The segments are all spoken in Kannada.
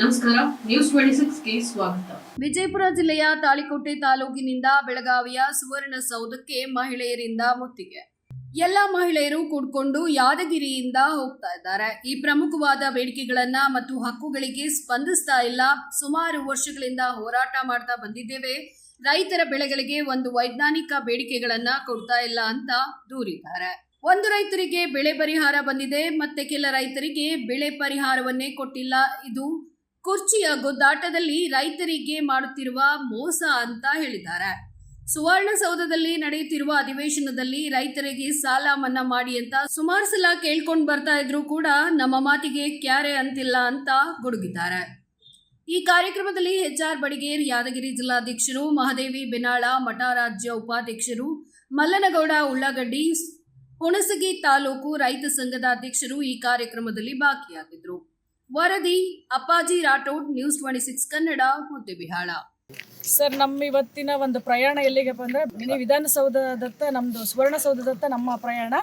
ನಮಸ್ಕಾರ ನ್ಯೂಸ್ ಟ್ವೆಂಟಿ ಸಿಕ್ಸ್ಗೆ ಸ್ವಾಗತ. ವಿಜಯಪುರ ಜಿಲ್ಲೆಯ ತಾಳಿಕೋಟೆ ತಾಲೂಕಿನಿಂದ ಬೆಳಗಾವಿಯ ಸುವರ್ಣಸೌಧಕ್ಕೆ ಮಹಿಳೆಯರಿಂದ ಮುತ್ತಿಗೆ. ಎಲ್ಲ ಮಹಿಳೆಯರು ಕೂಡ್ಕೊಂಡು ಯಾದಗಿರಿಯಿಂದ ಹೋಗ್ತಾ ಇದ್ದಾರೆ. ಈ ಪ್ರಮುಖವಾದ ಬೇಡಿಕೆಗಳನ್ನ ಮತ್ತು ಹಕ್ಕುಗಳಿಗೆ ಸ್ಪಂದಿಸ್ತಾ ಇಲ್ಲ. ಸುಮಾರು ವರ್ಷಗಳಿಂದ ಹೋರಾಟ ಮಾಡ್ತಾ ಬಂದಿದ್ದೇವೆ. ರೈತರ ಬೆಳೆಗಳಿಗೆ ಒಂದು ವೈಜ್ಞಾನಿಕ ಬೇಡಿಕೆಗಳನ್ನ ಕೊಡ್ತಾ ಇಲ್ಲ ಅಂತ ದೂರಿದ್ದಾರೆ. ಒಂದು ರೈತರಿಗೆ ಬೆಳೆ ಪರಿಹಾರ ಬಂದಿದೆ, ಮತ್ತೆ ಕೆಲ ರೈತರಿಗೆ ಬೆಳೆ ಪರಿಹಾರವನ್ನೇ ಕೊಟ್ಟಿಲ್ಲ. ಇದು ಕುರ್ಚಿಯ ಗೊದ್ದಾಟದಲ್ಲಿ ರೈತರಿಗೆ ಮಾಡುತ್ತಿರುವ ಮೋಸ ಅಂತ ಹೇಳಿದ್ದಾರೆ. ಸುವರ್ಣಸೌಧದಲ್ಲಿ ನಡೆಯುತ್ತಿರುವ ಅಧಿವೇಶನದಲ್ಲಿ ರೈತರಿಗೆ ಸಾಲ ಮನ್ನಾ ಮಾಡಿ ಅಂತ ಸುಮಾರು ಸಲ ಕೇಳ್ಕೊಂಡು ಬರ್ತಾ ಇದ್ರು ಕೂಡ ನಮ್ಮ ಮಾತಿಗೆ ಕ್ಯಾರೆ ಅಂತಿಲ್ಲ ಅಂತ ಗುಡುಗಿದ್ದಾರೆ. ಈ ಕಾರ್ಯಕ್ರಮದಲ್ಲಿ ಎಚ್ ಆರ್ ಬಡಿಗೇರ್ ಯಾದಗಿರಿ ಜಿಲ್ಲಾಧ್ಯಕ್ಷರು, ಮಹಾದೇವಿ ಬೆನಾಳ ಮಠ ರಾಜ್ಯ ಉಪಾಧ್ಯಕ್ಷರು, ಮಲ್ಲನಗೌಡ ಉಳ್ಳಾಗಡ್ಡಿ, ಹುಣಸಗಿ ತಾಲೂಕು ರೈತ ಸಂಘದ ಅಧ್ಯಕ್ಷರು ಈ ಕಾರ್ಯಕ್ರಮದಲ್ಲಿ ಭಾಗಿಯಾಗಿದ್ದರು ವರದಿ Appaji Rathod news twenty six Kannada Muddebihal sir ನಮ್ಮ ಇವತ್ತಿನ ಒಂದು ಪ್ರಯಾಣ ಎಲ್ಲಿಗೆ ಬಂದರೆ, ಮಿನಿ ವಿಧಾನಸೌಧದತ್ತ ನಮ್ಮದು ಸುವರ್ಣಸೌಧದತ್ತ ನಮ್ಮ ಪ್ರಯಾಣ.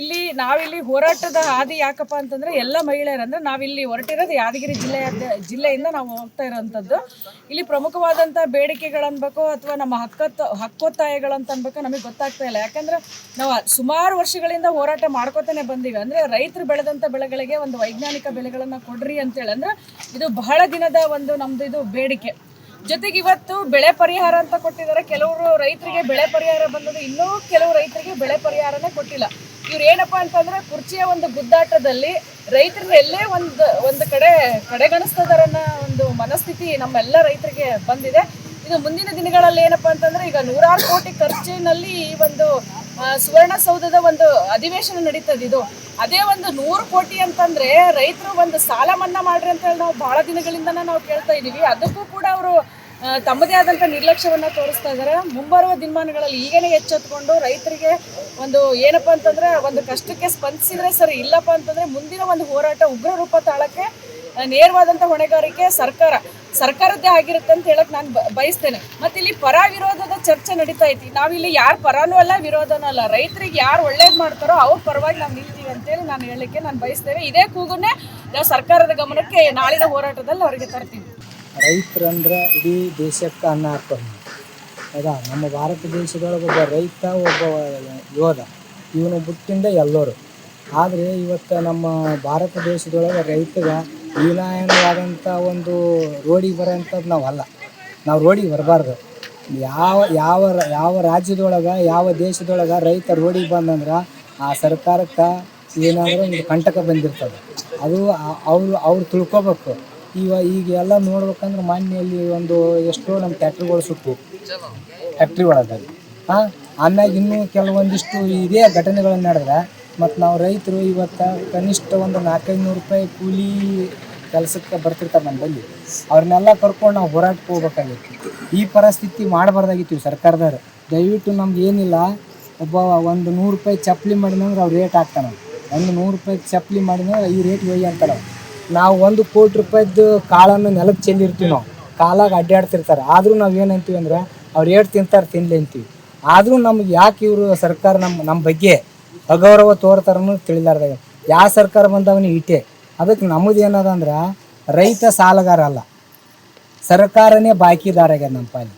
ಇಲ್ಲಿ ನಾವಿಲ್ಲಿ ಹೋರಾಟದ ಹಾದಿ ಯಾಕಪ್ಪ ಅಂತಂದ್ರೆ, ಎಲ್ಲ ಮಹಿಳೆಯರಂದ್ರೆ ಅಂದರೆ ನಾವಿಲ್ಲಿ ಹೊರಟಿರೋದು ಯಾದಗಿರಿ ಜಿಲ್ಲೆಯ ಜಿಲ್ಲೆಯಿಂದ ನಾವು ಹೋಗ್ತಾ ಇರೋವಂಥದ್ದು ಇಲ್ಲಿ ಪ್ರಮುಖವಾದಂಥ ಬೇಡಿಕೆಗಳನ್ಬೇಕು ಅಥವಾ ನಮ್ಮ ಹಕ್ಕತ್ತು ಹಕ್ಕೊತ್ತಾಯಗಳಂತ ಅನ್ಬೇಕು ನಮಗೆ ಗೊತ್ತಾಗ್ತಾ ಇಲ್ಲ. ಯಾಕಂದ್ರೆ ನಾವು ಸುಮಾರು ವರ್ಷಗಳಿಂದ ಹೋರಾಟ ಮಾಡ್ಕೋತಾನೆ ಬಂದೀವಿ. ಅಂದರೆ ರೈತರು ಬೆಳೆದಂಥ ಬೆಳೆಗಳಿಗೆ ಒಂದು ವೈಜ್ಞಾನಿಕ ಬೆಲೆಗಳನ್ನು ಕೊಡ್ರಿ ಅಂತೇಳಿ ಹೇಳಂದ್ರೆ ಇದು ಬಹಳ ದಿನದ ಒಂದು ನಮ್ಮದು ಇದು ಬೇಡಿಕೆ. ಜೊತೆಗೆ ಇವತ್ತು ಬೆಳೆ ಪರಿಹಾರ ಅಂತ ಕೊಟ್ಟಿದ್ದಾರೆ. ಕೆಲವರು ರೈತರಿಗೆ ಬೆಳೆ ಪರಿಹಾರ ಬಂದದ್ದು ಇನ್ನೂ ಕೆಲವು ರೈತರಿಗೆ ಬೆಳೆ ಪರಿಹಾರನೇ ಕೊಟ್ಟಿಲ್ಲ. ಇವ್ರು ಏನಪ್ಪ ಅಂತಂದ್ರೆ ಕುರ್ಚಿಯ ಒಂದು ಗುದ್ದಾಟದಲ್ಲಿ ರೈತರನ್ನ ಎಲ್ಲೇ ಒಂದು ಒಂದು ಕಡೆ ಕಡೆಗಣಿಸ್ತದರನ್ನ ಒಂದು ಮನಸ್ಥಿತಿ ನಮ್ಮೆಲ್ಲ ರೈತರಿಗೆ ಬಂದಿದೆ. ಇದು ಮುಂದಿನ ದಿನಗಳಲ್ಲಿ ಏನಪ್ಪಾ ಅಂತಂದ್ರೆ ಈಗ ನೂರಾರು ಕೋಟಿ ಖರ್ಚಿನಲ್ಲಿ ಈ ಒಂದು ಸುವರ್ಣಸೌಧದ ಒಂದು ಅಧಿವೇಶನ ನಡೀತದೆ ಇದು. ಅದೇ ಒಂದು ನೂರು ಕೋಟಿ ಅಂತಂದ್ರೆ ರೈತರು ಒಂದು ಸಾಲ ಮನ್ನಾ ಮಾಡ್ರಿ ಅಂತ ಹೇಳಿ ನಾವು ಬಹಳ ದಿನಗಳಿಂದ ನಾವು ಕೇಳ್ತಾ ಇದ್ದೀವಿ ಅದಕ್ಕೂ ಕೂಡ ಅವರು ತಮ್ಮದೇ ಆದಂಥ ನಿರ್ಲಕ್ಷ್ಯವನ್ನು ತೋರಿಸ್ತಾ ಇದ್ದಾರೆ ಮುಂಬರುವ ದಿನಮಾನಗಳಲ್ಲಿ ಈಗನೇ ಎಚ್ಚೆತ್ಕೊಂಡು ರೈತರಿಗೆ ಒಂದು ಏನಪ್ಪ ಅಂತಂದ್ರೆ ಒಂದು ಕಷ್ಟಕ್ಕೆ ಸ್ಪಂದಿಸಿದ್ರೆ ಸರಿ, ಇಲ್ಲಪ್ಪ ಅಂತಂದ್ರೆ ಮುಂದಿನ ಒಂದು ಹೋರಾಟ ಉಗ್ರ ರೂಪ ತಾಳಕ್ಕೆ ನೇರವಾದಂಥ ಹೊಣೆಗಾರಿಕೆ ಸರ್ಕಾರ, ಸರ್ಕಾರದ್ದೇ ಆಗಿರುತ್ತೆ ಅಂತ ಹೇಳಕ್ ನಾನು ಬಯಸ್ತೇನೆ. ಮತ್ತೆ ಇಲ್ಲಿ ಪರ ವಿರೋಧದ ಚರ್ಚೆ ನಡೀತಾ ಐತಿ. ನಾವಿಲ್ಲಿ ಯಾರು ಪರನೂ ಅಲ್ಲ, ವಿರೋಧನೂ ಅಲ್ಲ. ರೈತರಿಗೆ ಯಾರು ಒಳ್ಳೇದು ಮಾಡ್ತಾರೋ ಅವ್ರ ಪರವಾಗಿ ನಾವು ನಿಲ್ತೀವಿ ಅಂತೇಳಿ ನಾನು ಹೇಳಲಿಕ್ಕೆ ನಾನು ಬಯಸ್ತೇನೆ. ಇದೇ ಕೂಗನ್ನೇ ನಾವು ಸರ್ಕಾರದ ಗಮನಕ್ಕೆ ನಾಳಿನ ಹೋರಾಟದಲ್ಲಿ ಅವರಿಗೆ ತರ್ತೀವಿ. ರೈತರಂದ್ರೆ ಇಡೀ ದೇಶಕ್ಕೆ ಅನ್ನ ಹಾಕೋದು ಹೌದಾ? ನಮ್ಮ ಭಾರತ ದೇಶದೊಳಗೆ ಒಬ್ಬ ರೈತ, ಒಬ್ಬ ಯೋಧ, ಇವನು ಬಿಟ್ಟಿಂದ ಎಲ್ಲರೂ. ಆದರೆ ಇವತ್ತು ನಮ್ಮ ಭಾರತ ದೇಶದೊಳಗೆ ರೈತಗೆ ಹೀನಾಯನವಾದಂಥ ಒಂದು ರೋಡಿಗೆ ಬರೋಂಥದ್ದು ನಾವಲ್ಲ. ನಾವು ರೋಡಿಗೆ ಬರಬಾರ್ದು. ಯಾವ ಯಾವ ಯಾವ ರಾಜ್ಯದೊಳಗೆ, ಯಾವ ದೇಶದೊಳಗೆ ರೈತ ರೋಡಿಗೆ ಬಂದಂದ್ರೆ ಆ ಸರ್ಕಾರಕ್ಕೆ ಏನಾದರೂ ಒಂದು ಕಂಟಕ ಬಂದಿರ್ತದೆ. ಅದು ಅವ್ರು ಅವ್ರು ತಿಳ್ಕೊಬೇಕು. ಈಗ ಈಗ ಎಲ್ಲ ನೋಡ್ಬೇಕಂದ್ರೆ ಮಾನ್ಯಲ್ಲಿ ಒಂದು ಎಷ್ಟೋ ನಮ್ಮ ಟ್ಯಾಕ್ಟ್ರಿಗಳು ಸುಟ್ಟು ಫ್ಯಾಕ್ಟ್ರಿ ಒಳಗೆ ಹಾಂ? ಆಮ್ಯಾಗ ಇನ್ನೂ ಕೆಲವೊಂದಿಷ್ಟು ಇದೇ ಘಟನೆಗಳನ್ನು ನಡೆದ್ರೆ, ಮತ್ತು ನಾವು ರೈತರು ಇವತ್ತು ಕನಿಷ್ಠ ಒಂದು ನಾಲ್ಕೈದು ನೂರು ರೂಪಾಯಿ ಕೂಲಿ ಕೆಲಸಕ್ಕೆ ಬರ್ತಿರ್ತಾರೆ ನಮ್ಮ ಬಲ್ಲಿ. ಅವ್ರನ್ನೆಲ್ಲ ಕರ್ಕೊಂಡು ನಾವು ಹೋರಾಟಕ್ಕೆ ಹೋಗ್ಬೇಕಾಗಿತ್ತು ಈ ಪರಿಸ್ಥಿತಿ ಮಾಡಬಾರ್ದಾಗಿತ್ತು ಸರ್ಕಾರದವರು. ದಯವಿಟ್ಟು ನಮ್ಗೆ ಏನಿಲ್ಲ, ಒಬ್ಬ ಒಂದು ನೂರು ರೂಪಾಯಿ ಚಪ್ಪಲಿ ಮಾಡಿದಂದ್ರೆ ಅವ್ರು ರೇಟ್ ಹಾಕ್ತಾನೆ ಒಂದು ನೂರು ರೂಪಾಯಿ ಚಪ್ಪಲಿ ಮಾಡಿದ್ರೆ ಈ ರೇಟ್ ಹೋಗಿ ಅಂತಾರೆ. ನಾವು ಒಂದು ಕೋಟಿ ರೂಪಾಯಿದ್ದು ಕಾಳನ್ನು ನೆಲಕ್ಕೆ ಚೆಲ್ಲಿರ್ತೀವಿ ನಾವು. ಕಾಲಾಗ ಅಡ್ಡಾಡ್ತಿರ್ತಾರೆ ಆದರೂ ನಾವು ಏನಂತೀವಿ ಅಂದ್ರೆ ಅವ್ರು ಏಟ್ ತಿಂತಾರೆ, ತಿನ್ಲಿ ಅಂತೀವಿ. ಆದರೂ ನಮ್ಗೆ ಯಾಕೆ ಇವರು ಸರ್ಕಾರ ನಮ್ಮ ನಮ್ಮ ಬಗ್ಗೆ ಅಗೌರವ ತೋರ್ತಾರನ್ನು ತಿಳಿಲಾರ್ದಾಗ ಯಾವ ಸರ್ಕಾರ ಬಂದವನು ಇಟೆ ಅದಕ್ಕೆ ನಮ್ಮದು ಏನದ ಅಂದ್ರೆ ರೈತ ಸಾಲಗಾರ ಅಲ್ಲ. ಸರ್ಕಾರನೇ ಬಾಕಿದಾರ ಆಗ್ಯದ ನಮ್ಮ ಪಾಲಿ.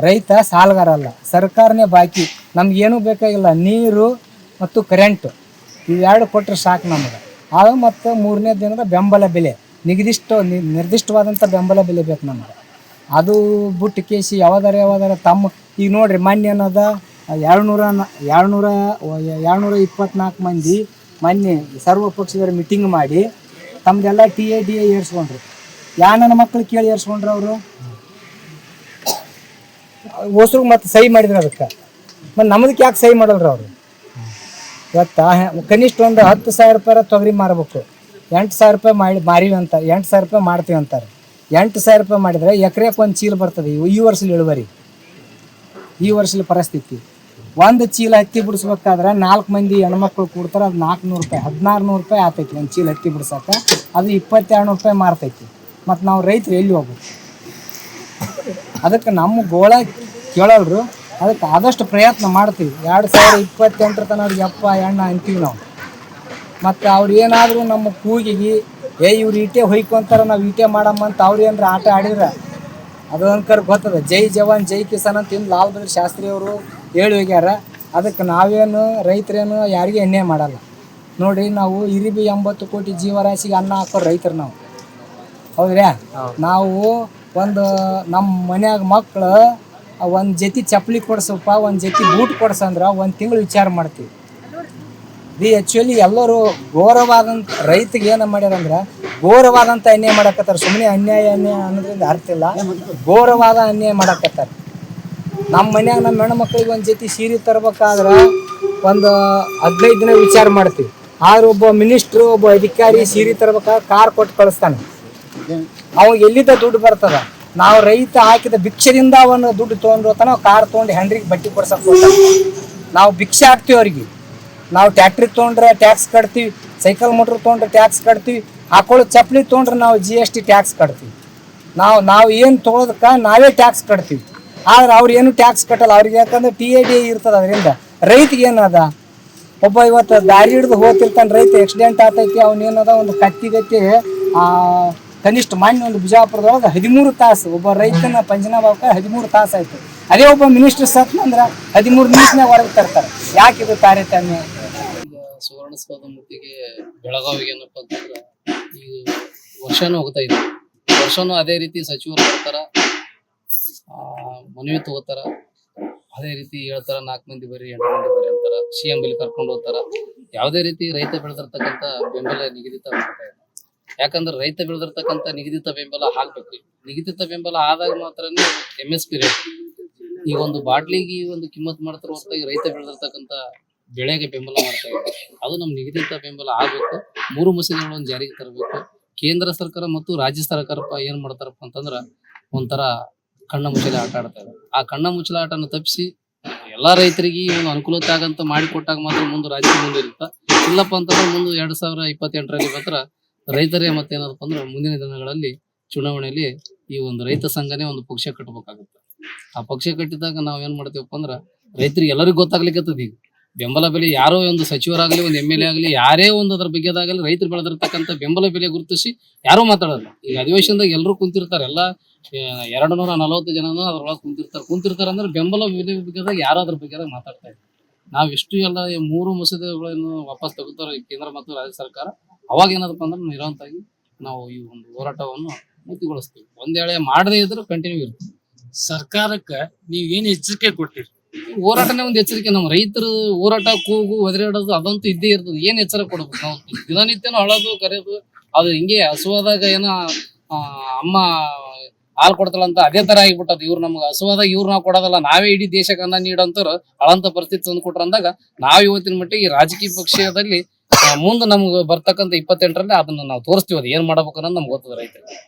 ರೈತ ಸಾಲಗಾರ ಅಲ್ಲ. ಸರ್ಕಾರನೇ ಬಾಕಿ. ನಮ್ಗೇನು ಬೇಕಾಗಿಲ್ಲ. ನೀರು ಮತ್ತು ಕರೆಂಟು. ಇವೆರಡು ಕೊಟ್ಟರೆ ಸಾಕು ನಮಗೆ. ಆಗ ಮತ್ತು ಮೂರನೇ ದಿನದ ಬೆಂಬಲ ಬೆಲೆ ನಿಗದಿಷ್ಟ ನಿ- ನಿರ್ದಿಷ್ಟವಾದಂಥ ಬೆಂಬಲ ಬೆಲೆ ಬೇಕು ನಮಗೆ. ಅದು ಬಿಟ್ಟು ಕೇಸಿ ಯಾವ್ದಾರ ಯಾವ್ದಾರ ತಮ್ಮ, ಈಗ ನೋಡಿರಿ ಮೊನ್ನೆ ಅನ್ನೋದ ಎರಡುನೂರ ಎರಡುನೂರ ಎರಡುನೂರ ಇಪ್ಪತ್ನಾಲ್ಕು ಮಂದಿ ಮೊನ್ನೆ ಸರ್ವ ಪಕ್ಷದವ್ರ ಮೀಟಿಂಗ್ ಮಾಡಿ ತಮ್ಮದೆಲ್ಲ ಟಿ ಎ ಡಿ ಎ ಏರ್ಸ್ಕೊಂಡ್ರು. ಯಾ ನನ್ನ ಮಕ್ಳು ಕೇಳಿ ಏರ್ಸ್ಕೊಂಡ್ರು ಅವರು? ಹೊಸರು ಮತ್ತೆ ಸಹಿ ಮಾಡಿದ್ರು ಅದಕ್ಕೆ. ಮತ್ತು ನಮ್ದಕ್ಕೆ ಯಾಕೆ ಸಹಿ ಮಾಡಲ್ರು ಅವರು? ಇವತ್ತು ಕನಿಷ್ಠ ಒಂದು ಹತ್ತು ಸಾವಿರ ರೂಪಾಯಿ ತೊಗರಿ ಮಾರಬೇಕು. ಎಂಟು ಸಾವಿರ ರೂಪಾಯಿ ಮಾಡಿ ಮಾರೀವಿ ಅಂತ ಎಂಟು ಸಾವಿರ ರೂಪಾಯಿ ಮಾಡ್ತೀವಿ ಅಂತಾರೆ. ಎಂಟು ಸಾವಿರ ರೂಪಾಯಿ ಮಾಡಿದ್ರೆ ಎಕರೆಗೆ ಒಂದು ಚೀಲ ಬರ್ತದೆ. ಈ ವರ್ಷದ ಇಳುವರಿ. ಈ ವರ್ಷದ ಪರಿಸ್ಥಿತಿ. ಒಂದು ಚೀಲ ಹತ್ತಿ ಬಿಡಿಸ್ಬೇಕಾದ್ರೆ ನಾಲ್ಕು ಮಂದಿ ಹೆಣ್ಮಕ್ಳು ಕೊಡ್ತಾರೆ, ಅದು ನಾಲ್ಕುನೂರು ರೂಪಾಯಿ ಹದಿನಾರು ನೂರು ರೂಪಾಯಿ ಆತೈತಿ ಒಂದು ಚೀಲ ಹತ್ತಿ ಬಿಡ್ಸಕ್ಕೆ ಅದು ಇಪ್ಪತ್ತೆರಡು ನೂರು ರೂಪಾಯಿ ಮಾರ್ತೈತಿ. ಮತ್ತು ನಾವು ರೈತರು ಎಲ್ಲಿ ಹೋಗ್ಬೇಕು? ಅದಕ್ಕೆ ನಮ್ಮ ಗೋಳ ಕೇಳಲ್ರು ಅದಕ್ಕೆ ಆದಷ್ಟು ಪ್ರಯತ್ನ ಮಾಡ್ತೀವಿ. ಎರಡು ಸಾವಿರ ಇಪ್ಪತ್ತೆಂಟರ ತನಕ ಅವ್ರಿಗೆ ಅಪ್ಪ ಎಣ್ಣ ಅಂತೀವಿ ನಾವು. ಮತ್ತು ಅವ್ರು ಏನಾದರೂ ನಮ್ಮ ಕೂಗಿಗೆ ಏ ಇವ್ರು ಈಟೆ ಹೊಯ್ಕೊಂತಾರ ನಾವು ಈಟೆ ಮಾಡಮ್ಮ ಅಂತ ಅವ್ರು ಏನಾರ ಆಟ ಆಡಿದ್ರ ಅದು ಅನ್ಕರ್ ಗೊತ್ತದ. ಜೈ ಜವಾನ್ ಜೈ ಕಿಸಾನ್ ಅಂತ ಇನ್ನು ಲಾಲ್ ಬಹದ್ದೂರ್ ಶಾಸ್ತ್ರಿ ಅವರು ಹೇಳಿ ಹೋಗ್ಯಾರ. ಅದಕ್ಕೆ ನಾವೇನು ರೈತರೇನು ಯಾರಿಗೂ ಎಣ್ಣೆ ಮಾಡಲ್ಲ. ನೋಡಿ ನಾವು ಇರಿಬಿ ಎಂಬತ್ತು ಕೋಟಿ ಜೀವರಾಶಿಗೆ ಅನ್ನ ಹಾಕೋ ರೈತರು ನಾವು. ಹೌದ್ರ್ಯಾ? ನಾವು ಒಂದು ನಮ್ಮ ಮನ್ಯಾಗ ಮಕ್ಳು ಒಂದು ಜೊತೆ ಚಪ್ಪಲಿ ಕೊಡ್ಸಪ್ಪ, ಒಂದು ಜೊತೆ ಬೂಟ್ ಕೊಡ್ಸಂದ್ರೆ ಒಂದು ತಿಂಗಳು ವಿಚಾರ ಮಾಡ್ತೀವಿ. ರೀ ಆ್ಯಕ್ಚುಲಿ ಎಲ್ಲರೂ ಘೋರವಾದಂಥ ರೈತಿಗೆ ಏನು ಮಾಡ್ಯಾರಂದ್ರೆ ಘೋರವಾದಂಥ ಅನ್ಯಾಯ ಮಾಡಕತ್ತಾರ. ಸುಮ್ಮನೆ ಅನ್ಯಾಯ ಅನ್ಯಾಯ ಅನ್ನೋದ್ರಿಂದ ಅರ್ಥ ಇಲ್ಲ. ಘೋರವಾದ ಅನ್ಯಾಯ ಮಾಡಕತ್ತಾರ. ನಮ್ಮ ಮನ್ಯಾಗ ನಮ್ಮ ಹೆಣ್ಮಕ್ಳಿಗೆ ಒಂದು ಜೊತೆ ಸೀರೆ ತರ್ಬೇಕಾದ್ರೆ ಒಂದು ಹದಿನೈದು ದಿನ ವಿಚಾರ ಮಾಡ್ತೀವಿ. ಆದ್ರೆ ಒಬ್ಬ ಮಿನಿಸ್ಟ್ರು ಒಬ್ಬ ಅಧಿಕಾರಿ ಸೀರೆ ತರ್ಬೇಕಾದ್ರೆ ಕಾರ್ ಕೊಟ್ಟು ಕಳಿಸ್ತಾನೆ. ಅವಾಗ ಎಲ್ಲಿದ್ದ ದುಡ್ಡು ಬರ್ತದ? ನಾವು ರೈತ ಹಾಕಿದ ಭಿಕ್ಷದಿಂದ ಅವನು ದುಡ್ಡು ತೊಗೊಂಡು ಕಾರ್ ತೊಗೊಂಡು ಹೆಂಡ್ರಿಗೆ ಬಟ್ಟೆ ಕೊಡ್ಸಕ್ಕೆ ನಾವು ಭಿಕ್ಷೆ ಹಾಕ್ತೀವಿ ಅವ್ರಿಗೆ. ನಾವು ಟ್ಯಾಕ್ಟ್ರಿ ತೊಗೊಂಡ್ರೆ ಟ್ಯಾಕ್ಸ್ ಕಟ್ತೀವಿ, ಸೈಕಲ್ ಮೋಟ್ರ್ ತೊಗೊಂಡ್ರೆ ಟ್ಯಾಕ್ಸ್ ಕಟ್ತೀವಿ, ಹಾಕೊಳ್ಳೋ ಚಪ್ಪಲಿ ತೊಗೊಂಡ್ರೆ ನಾವು ಜಿ ಎಸ್ ಟಿ ಟ್ಯಾಕ್ಸ್ ಕಟ್ತೀವಿ. ನಾವು ನಾವು ಏನು ತೊಗೊಳೋದಕ್ಕೆ ನಾವೇ ಟ್ಯಾಕ್ಸ್ ಕಟ್ತೀವಿ. ಆದ್ರೆ ಅವ್ರು ಏನು ಟ್ಯಾಕ್ಸ್ ಕಟ್ಟಲ್ಲ. ಅವ್ರಿಗೆ ಯಾಕಂದ್ರೆ ಟಿ ಎ ಡಿ ಇರ್ತದೆ ಅದರಿಂದ. ರೈತಿಗೆ ಏನದ? ಒಬ್ಬ ಇವತ್ತು ದಾರಿ ಹಿಡಿದು ಹೋಗ್ತಿರ್ತಾನೆ ರೈತ ಆಕ್ಸಿಡೆಂಟ್ ಆತೈತಿ ಅವನೇನದ ಒಂದು ಕತ್ತಿಗತ್ತಿ ಕನಿಷ್ಠ ಮಾನ್ಯ ಒಂದು ಬಿಜಾಪುರದೊಳಗೆ ಹದಿಮೂರು ತಾಸು, ಒಬ್ಬ ರೈತನ ಪಂಚನಾಭಾವಕ ಹದಿಮೂರು ತಾಸು ಆಯ್ತು. ಅದೇ ಒಬ್ಬ ಮಿನಿಸ್ಟರ್ ಸತ್ನಂದ್ರೆ ಹದಿಮೂರು ನಿಮಿಷನಾಗ ಹೊರಗೆ ತರ್ತಾರೆ. ಯಾಕೆ ಇದು ತಾರತಮ್ಯ ಸುವರ್ಣ ಸುವರ್ಣಸೌಧ ಮುತ್ತಿಗೆ ಬೆಳಗಾವಿಗೆ ಏನಪ್ಪ ಅಂತಂದ್ರೆ ಈ ವರ್ಷನೂ ಹೋಗ್ತಾ ಇದೆ. ವರ್ಷನೂ ಅದೇ ರೀತಿ ಸಚಿವರು ಬರ್ತಾರ ಮನವಿ ತಗೋತಾರ, ಅದೇ ರೀತಿ ಹೇಳ್ತಾರ, ನಾಲ್ಕು ಮಂದಿ ಬರ್ರಿ, ಎಂಟು ಮಂದಿ ಬರ್ರಿ ಅಂತಾರ ಸಿ ಎಂ ಬಲ್ಲಿ ಕರ್ಕೊಂಡು ಹೋಗ್ತಾರ. ಯಾವುದೇ ರೀತಿ ರೈತ ಬೆಳೆದಿರ್ತಕ್ಕಂಥ ಬೆಂಬಲ ನಿಗದಿತ ಮಾಡ್ತಾ ಇಲ್ಲ. ಯಾಕಂದ್ರೆ ರೈತ ಬೆಳೆದಿರ್ತಕ್ಕಂಥ ನಿಗದಿತ ಬೆಂಬಲ ಆಗ್ಬೇಕು ನಿಗದಿತ ಬೆಂಬಲ ಆದಾಗ ಮಾತ್ರನೇ ಎಂ ಎಸ್ ಪಿ ರೇಟ್. ಈಗ ಒಂದು ಬಾಟ್ಲಿಗೆ ಒಂದು ಕಿಮ್ಮತ್ ಮಾಡ್ತಾರ ಹೊರತಾಗಿ ರೈತ ಬೆಳೆದಿರ್ತಕ್ಕಂಥ ಬೆಳೆಗೆ ಬೆಂಬಲ ಮಾಡ್ತಾ ಅದು ನಮ್ಮ ನಿಗದಿತ ಬೆಂಬಲ ಆಗಬೇಕು. ಮೂರು ಮಸೂದೆಗಳನ್ನು ಜಾರಿಗೆ ತರಬೇಕು. ಕೇಂದ್ರ ಸರ್ಕಾರ ಮತ್ತು ರಾಜ್ಯ ಸರ್ಕಾರಪ್ಪ ಏನ್ ಮಾಡ್ತಾರಪ್ಪ ಅಂತಂದ್ರ ಒಂಥರ ಕಣ್ಣ ಮುಚ್ಚಲೆ ಆಟ ಆಡ್ತಾ ಆ ಕಣ್ಣ ಮುಚ್ಚಲ ಆಟನ ತಪ್ಪಿಸಿ ಎಲ್ಲಾ ರೈತರಿಗೆ ಒಂದು ಅನುಕೂಲತೆ ಆಗಂತ ಮಾಡಿಕೊಟ್ಟಾಗ ಮಾತ್ರ ಮುಂದೆ ರಾಜ್ಯ ಮುಂದೆ ಇರುತ್ತ. ಇಲ್ಲಪ್ಪ ಅಂತಂದ್ರೆ ಮುಂದೆ ಎರಡ್ ಸಾವಿರ ಇಪ್ಪತ್ತೆಂಟರಲ್ಲಿ ಮಾತ್ರ ರೈತರೇ ಮತ್ತೇನಪ್ಪ ಅಂದ್ರೆ ಮುಂದಿನ ದಿನಗಳಲ್ಲಿ ಚುನಾವಣೆಯಲ್ಲಿ ಈ ಒಂದು ರೈತ ಸಂಘನೇ ಒಂದು ಪಕ್ಷ ಕಟ್ಟಬೇಕಾಗುತ್ತೆ ಆ ಪಕ್ಷ ಕಟ್ಟಿದಾಗ ನಾವ್ ಏನ್ ಮಾಡ್ತೀವಪ್ಪ ಅಂದ್ರ ರೈತರಿಗೆ ಎಲ್ಲರಿಗೂ ಗೊತ್ತಾಗ್ಲಿಕ್ಕತ್ತದ ಈಗ. ಬೆಂಬಲ ಬೆಲೆ ಯಾರೋ ಒಂದು ಸಚಿವರಾಗಲಿ, ಒಂದು ಎಂ ಎಲ್ ಎ ಆಗಲಿ, ಯಾರೇ ಒಂದು ಅದ್ರ ಬಗ್ಗೆದಾಗಲಿ ರೈತರು ಬೆಳೆದಿರ್ತಕ್ಕಂಥ ಬೆಂಬಲ ಬೆಲೆ ಗುರುತಿಸಿ ಯಾರೂ ಮಾತಾಡಲ್ಲ. ಈಗ ಅಧಿವೇಶನದಾಗ ಎಲ್ಲರೂ ಕುಂತಿರ್ತಾರೆ. ಎಲ್ಲ ಎರಡು ನೂರ ನಲವತ್ತು ಜನನು ಅದ್ರೊಳಗೆ ಕುಂತಿರ್ತಾರೆ. ಕುಂತಿರ್ತಾರೆ ಅಂದ್ರೆ ಬೆಂಬಲ ಬೆಲೆ ಬಗ್ಗೆದಾಗ ಯಾರು ಅದ್ರ ಬಗ್ಗೆ ಮಾತಾಡ್ತಾ ಇದ್ದಾರೆ ನಾವ್ ಇಷ್ಟು ಎಲ್ಲ ಮೂರು ಮಸೂದೆಗಳನ್ನು ವಾಪಸ್ ತಗೋತಾರೆ ಕೇಂದ್ರ ಮತ್ತು ರಾಜ್ಯ ಸರ್ಕಾರ ಅವಾಗ ಏನದಪ್ಪ ಅಂದ್ರೆ ನಿರಂತರವಾಗಿ ನಾವು ಈ ಒಂದು ಹೋರಾಟವನ್ನು ಮಿತಿಗೊಳಿಸ್ತೀವಿ ಒಂದೇಳೆ ಮಾಡದೇ ಇದ್ರೆ ಕಂಟಿನ್ಯೂ ಇರುತ್ತೆ. ಸರ್ಕಾರಕ್ಕ ನೀವ್ ಏನ್ ಎಚ್ಚರಿಕೆ ಕೊಟ್ಟಿರಿ? ಹೋರಾಟನೇ ಒಂದು ಎಚ್ಚರಿಕೆ. ನಮ್ಮ ರೈತರು ಹೋರಾಟ ಕೂಗು ಒದರಾಡೋದು ಅದಂತೂ ಇದ್ದೇ ಇರ್ತದೆ ಏನ್ ಎಚ್ಚರ ಕೊಡಬೇಕು ನಾವು? ದಿನನಿತ್ಯನೂ ಅಳೋದು ಕರೆಯೋದು ಅದು ಹಿಂಗೆ ಹಸುವಾದಾಗ ಏನೋ ಅಮ್ಮ ಹಾಲು ಕೊಡ್ತಾಳಂತ ಅದೇ ತರ ಆಗಿಬಿಟ್ಟದ. ಇವ್ರು ನಮ್ಗೆ ಹಸುವಾದಾಗ ಇವ್ರು ನಾವು ಕೊಡೋದಲ್ಲ. ನಾವೇ ಇಡೀ ದೇಶಕ್ಕೆ ಅನ್ನ ನೀಡಂತಾರ ಅಳಂತ ಪರಿಸ್ಥಿತಿ ತಂದು ಕೊಟ್ರ ಅಂದಾಗ ನಾವ್ ಇವತ್ತಿನ ಮಟ್ಟಿಗೆ ರಾಜಕೀಯ ಪಕ್ಷದಲ್ಲಿ ಮುಂದೆ ನಮ್ಗೆ ಬರ್ತಕ್ಕಂಥ ಇಪ್ಪತ್ತೆಂಟರಲ್ಲಿ ಅದನ್ನ ನಾವು ತೋರಿಸ್ತೀವಿ. ಅದು ಏನ್ ಮಾಡ್ಬೇಕು ಅನ್ನೋದು ನಮ್ಗೆ ಗೊತ್ತದ ರೈತರಿಗೆ.